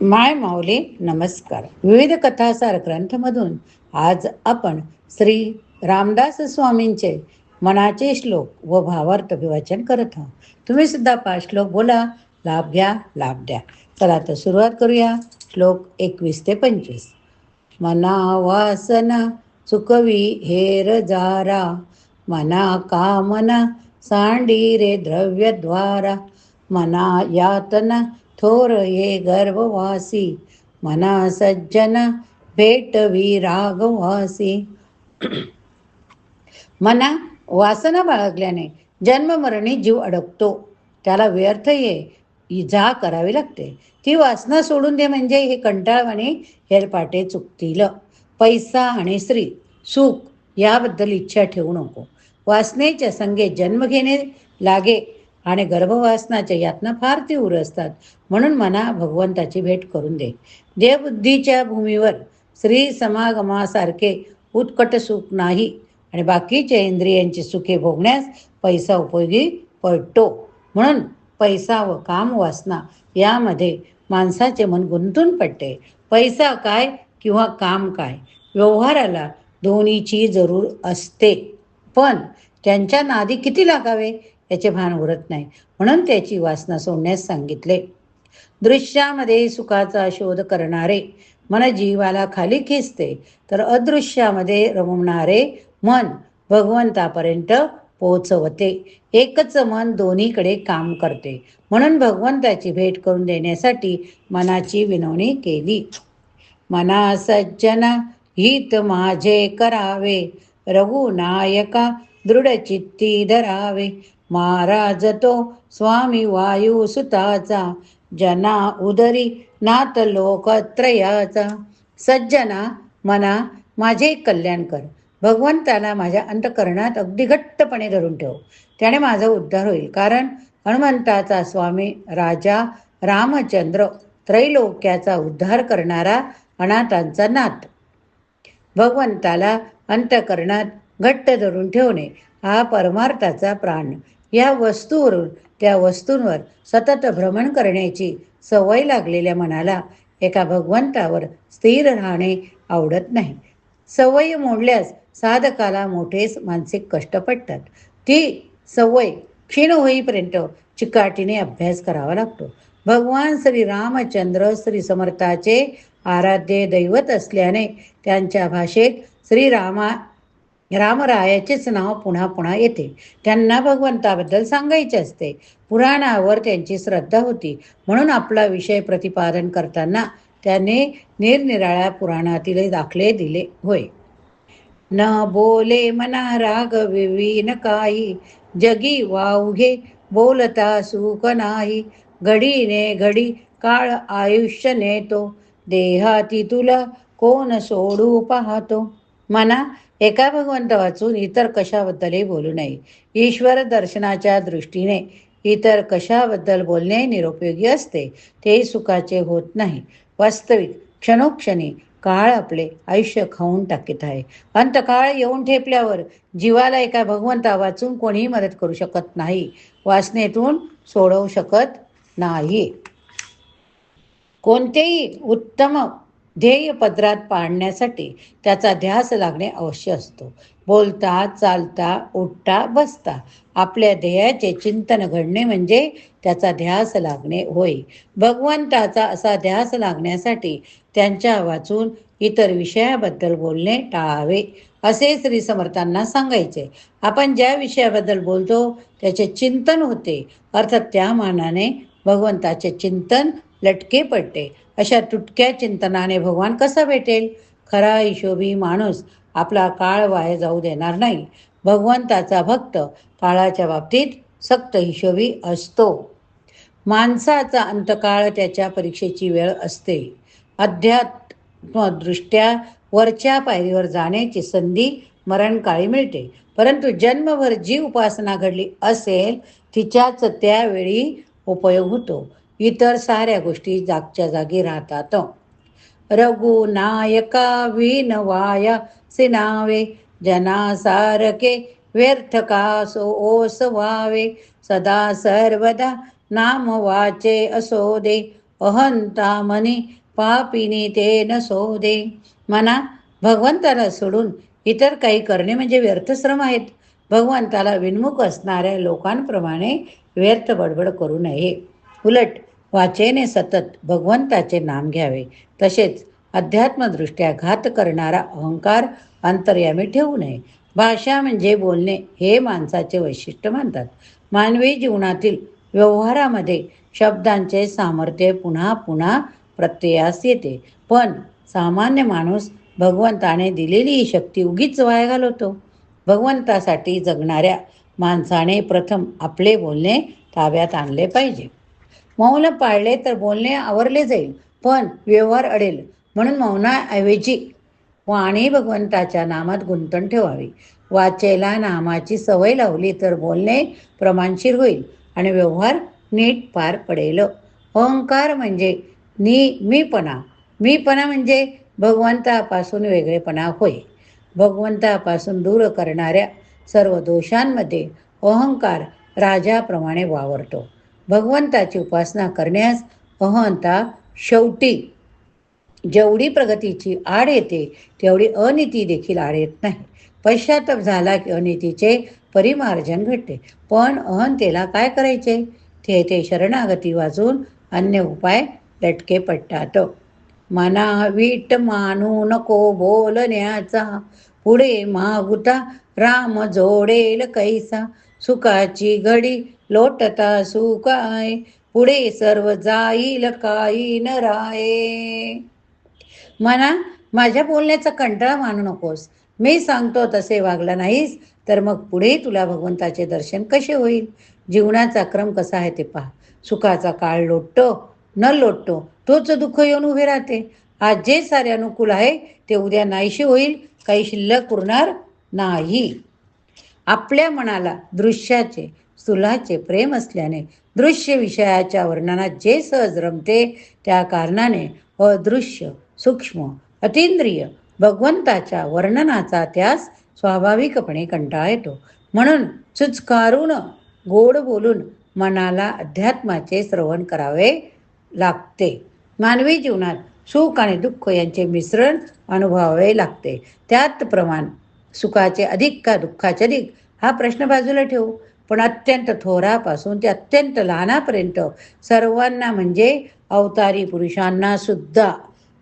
माय माऊली नमस्कार. विविध कथासार ग्रंथमधून आज आपण श्री रामदास स्वामींचे मनाचे श्लोक व भावार्थ विवाचन करत आहोत. तुम्ही सुद्धा पाच श्लोक बोला लाभ घ्या लाभ द्या. चला तर सुरुवात करूया श्लोक एकवीस ते पंचवीस. मना वासना चुकवी हेर जारा मना कामना सांडी रे द्रव्यद्वारा मना यातना थोर ये गर्भवासी मना सज्जन भेटवी रागवासी मना वासना बाळगल्याने जन्ममरणी जीव अडकतो. त्याला व्यर्थ ये जा करावी लागते. ती वासना सोडून दे म्हणजे हे कंटाळवाणी हेरपाटे चुकतील. पैसा आणि स्त्री सुख याबद्दल इच्छा ठेवू नको. वासनेच्या संगे जन्म घेणे लागे आणि गर्भवासनाच्या यातना फार तीव्र असतात. म्हणून मना भगवंताची भेट करून दे. देवबुद्धीच्या भूमीवर श्री समागमासारखे उत्कट सुख नाही आणि बाकीच्या इंद्रियांची सुखे भोगण्यास पैसा उपयोगी पडतो. म्हणून पैसा व काम वासना यामध्ये माणसाचे मन गुंतून पडते. पैसा काय किंवा काम काय? व्यवहाराला दोन्हीची जरूर असते. पण त्यांच्या नादी किती लागावे? याचे भान उरत नाही. म्हणून त्याची वासना सोडण्यास सांगितले. दृश्यामध्ये सुखाचा शोध करणारे मन जीवाला खाली खेचते तर अदृश्यामध्ये रमवणारे मन भगवंतापर्यंत पोहोचवते. एकच मन दोन्हीकडे काम करते. म्हणून भगवंताची भेट करून देण्यासाठी मनाची विनवणी केली. मना सज्जना हित माझे करावे. रघुनायका दृढचित्ती धरावे. महाराज तो स्वामी वायू सुताचा जना उदरी नात लोकत्रयाचा. सज्जना मना माझे कल्याण कर. भगवंताला माझ्या अंतकरणात अगदी घट्टपणे धरून ठेव. त्याने माझा उद्धार होईल. कारण हनुमंताचा स्वामी राजा रामचंद्र त्रैलोक्याचा उद्धार करणारा अनाथांचा नाथ. भगवंताला अंतकरणात घट्ट धरून ठेवणे हा परमार्थाचा प्राण. या वस्तूवरून त्या वस्तूंवर सतत भ्रमण करण्याची सवय लागलेल्या मनाला एका भगवंतावर स्थिर राहणे आवडत नाही. सवय मोडल्यास साधकाला मोठेच मानसिक कष्ट पडतात ती सवय क्षीण होईपर्यंत चिकाटीने अभ्यास करावा लागतो. भगवान श्री रामचंद्र श्री समर्थाचे आराध्य दैवत असल्याने त्यांच्या भाषेत श्रीरामा रामरायाचेच नाव पुन्हा पुन्हा येते. त्यांना भगवंताबद्दल सांगायचे असते. पुराणावर त्यांची श्रद्धा होती. म्हणून आपला विषय प्रतिपादन करताना त्याने निरनिराळ्या पुराणातील दाखले दिले. होय. न बोले मना राग विवीन काही. जगी वावघे बोलता सुख नाही. घडीने घडी काळ आयुष्य नेतो. देहाती तुला कोण सोडू पाहतो. मना एका भगवंत वाचून इतर कशाबद्दलही बोलू नये. ईश्वर दर्शनाच्या दृष्टीने इतर कशाबद्दल बोलणे निरुपयोगी असते ते सुखाचे होत नाही. वास्तविक क्षणोक्षणी काळ आपले आयुष्य खाऊन टाकीत आहे. अंतकाळ येऊन ठेपल्यावर जीवाला एका भगवंता वाचून कोणीही मदत करू शकत नाही. वासनेतून सोडवू शकत नाही. कोणतेही उत्तम ध्येय पदरात पाडण्यासाठी त्याचा ध्यास लागणे अवश्य असतो. बोलता चालता उठता बसता आपल्या ध्येयाचे चिंतन घडणे म्हणजे त्याचा ध्यास लागणे होय. भगवंताचा असा ध्यास लागण्यासाठी त्यांच्या वाचून इतर विषयाबद्दल बोलणे टाळावे असे श्री समर्थांना सांगायचे. आपण ज्या विषयाबद्दल बोलतो त्याचे चिंतन होते. अर्थात त्या मानाने भगवंताचे चिंतन लटके पडते. अशा तुटक्या चिंतनाने भगवान कसा भेटेल? खरा हिशोबी माणूस आपला काळ वाया जाऊ देणार नाही. भगवंताचा भक्त काळाच्या बाबतीत सक्त हिशोबी असतो. माणसाचा अंतकाळ त्याच्या परीक्षेची वेळ असते. अध्यात्मदृष्ट्या वरच्या पायरीवर जाण्याची संधी मरणकाळी मिळते. परंतु जन्मभर जी उपासना घडली असेल तिच्याच त्यावेळी उपयोग होतो. इतर साऱ्या गोष्टी जागच्या जागी राहतात. रघुनायका विनवाया सिनावे जनासारके व्यर्थ का सो ओस वावे सदा सर्वदा नाम वाचे असो दे अहंता मनी पापिनी ते न सोदे मना भगवंताला सोडून इतर काही करणे म्हणजे व्यर्थश्रम आहेत. भगवंताला विन्मुख असणाऱ्या लोकांप्रमाणे व्यर्थ बडबड करू नये. उलट वाचेने सतत भगवंताचे नाम घ्यावे. तसेच अध्यात्मदृष्ट्या घात करणारा अहंकार अंतर्यामी ठेवू नये. भाषा म्हणजे बोलणे हे माणसाचे वैशिष्ट्य मानतात. मानवी जीवनातील व्यवहारामध्ये शब्दांचे सामर्थ्य पुन्हा पुन्हा प्रत्ययास येते. पण सामान्य माणूस भगवंताने दिलेली ही शक्ती उगीच वाया घालवतो. भगवंतासाठी जगणाऱ्या माणसाने प्रथम आपले बोलणे ताब्यात आणले पाहिजे. मौन पाळले तर बोलणे आवरले जाईल पण व्यवहार अडेल. म्हणून मौनाऐवजी वाणी भगवंताच्या नामात गुंतण ठेवावी. वाचेला नामाची सवय लावली तर बोलणे प्रमाणशीर होईल आणि व्यवहार नीट पार पडेल. अहंकार म्हणजे नी मीपणा मीपणा म्हणजे भगवंतापासून वेगळेपणा होय. भगवंतापासून दूर करणाऱ्या सर्व दोषांमध्ये अहंकार राजाप्रमाणे वावरतो. भगवंताची उपासना करण्यास अहंता शेवटी. जेवढी प्रगतीची आड येते तेवढी अनिती देखील आड येत नाही. पश्चाताप झाला की अनितीचे परिमार्जन भेटते पण अहंतेला काय करायचे? ते ते शरणागती वाजून अन्य उपाय लटके पडतात. मनावीट मानू नको बोलण्याचा. पुढे मागुता राम जोडेल कैसा. सुखाची घडी लोटता सुखाय. पुढे सर्व जाईल काही न राय मना माझ्या बोलण्याचा कंटाळा मानू नकोस. मी सांगतो तसे वागला नाहीस तर मग पुढे तुला भगवंताचे दर्शन कसे होईल? जीवनाचा क्रम कसा आहे ते पहा. सुखाचा काळ लोटतो न लोटतो तोच दुःख येऊन उभे राहते. आज जे सारे अनुकूल आहे ते उद्या नाहीशी होईल. काही शिल्लक उरणार नाही. आपल्या मनाला दृश्याचे स्थूलाचे प्रेम असल्याने दृश्य विषयाच्या वर्णनात जे सहज रमते त्या कारणाने अदृश्य सूक्ष्म अतिंद्रिय भगवंताच्या वर्णनाचा त्यास स्वाभाविकपणे कंटाळा येतो. म्हणून चुचकारून गोड बोलून मनाला अध्यात्माचे श्रवण करावे लागते. मानवी जीवनात सुख आणि दुःख यांचे मिश्रण अनुभवावे लागते. त्यात प्रमाण सुखाचे अधिक का दुःखाचे अधिक? हा प्रश्न बाजूला ठेवू. पण अत्यंत थोरापासून ते अत्यंत लहानापर्यंत सर्वांना म्हणजे अवतारी पुरुषांना सुद्धा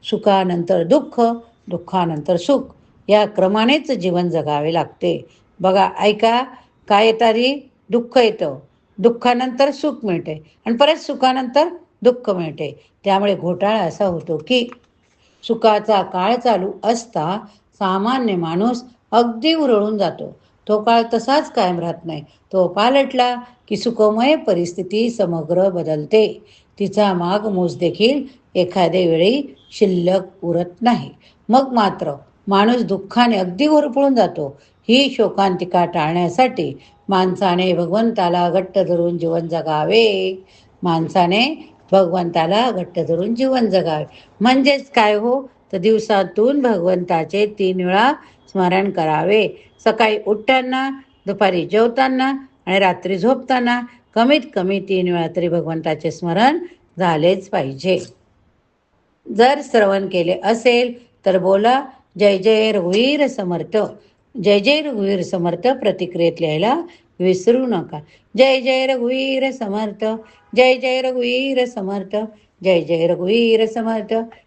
सुखानंतर दुःख दुःखानंतर सुख या क्रमानेच जीवन जगावे लागते. बघा ऐका काय येतारी दुःख येतं. दुःखानंतर सुख मिळते आणि परत सुखानंतर दुःख मिळते. त्यामुळे घोटाळा असा होतो की सुखाचा काळ चालू असता सामान्य माणूस अगदी उरळून जातो. तो काळ तसाच कायम राहत नाही. तो पालटला की सुखमय परिस्थिती समग्र बदलते. तिचा माग मूस देखील एखाद्या वेळी शिल्लक उरत नाही. मग मात्र माणूस दुःखाने अगदी होरपळून जातो. ही शोकांतिका टाळण्यासाठी माणसाने भगवंताला घट्ट धरून जीवन जगावे. माणसाने भगवंताला घट्ट धरून जीवन जगावे. म्हणजेच काय हो? तर दिवसातून भगवंताचे तीन वेळा स्मरण करावे. सकाळी उठताना दुपारी जेवताना आणि रात्री झोपताना कमीत कमी तीन वेळा तरी भगवंताचे स्मरण झालेच पाहिजे. जर श्रवण केले असेल तर बोला जय जय रघुवीर समर्थ. जय जय रघुवीर समर्थ प्रतिक्रियेत लिहायला विसरू नका. जय जय रघुवीर समर्थ. जय जय रघुवीर समर्थ. जय जय रघुवीर समर्थ.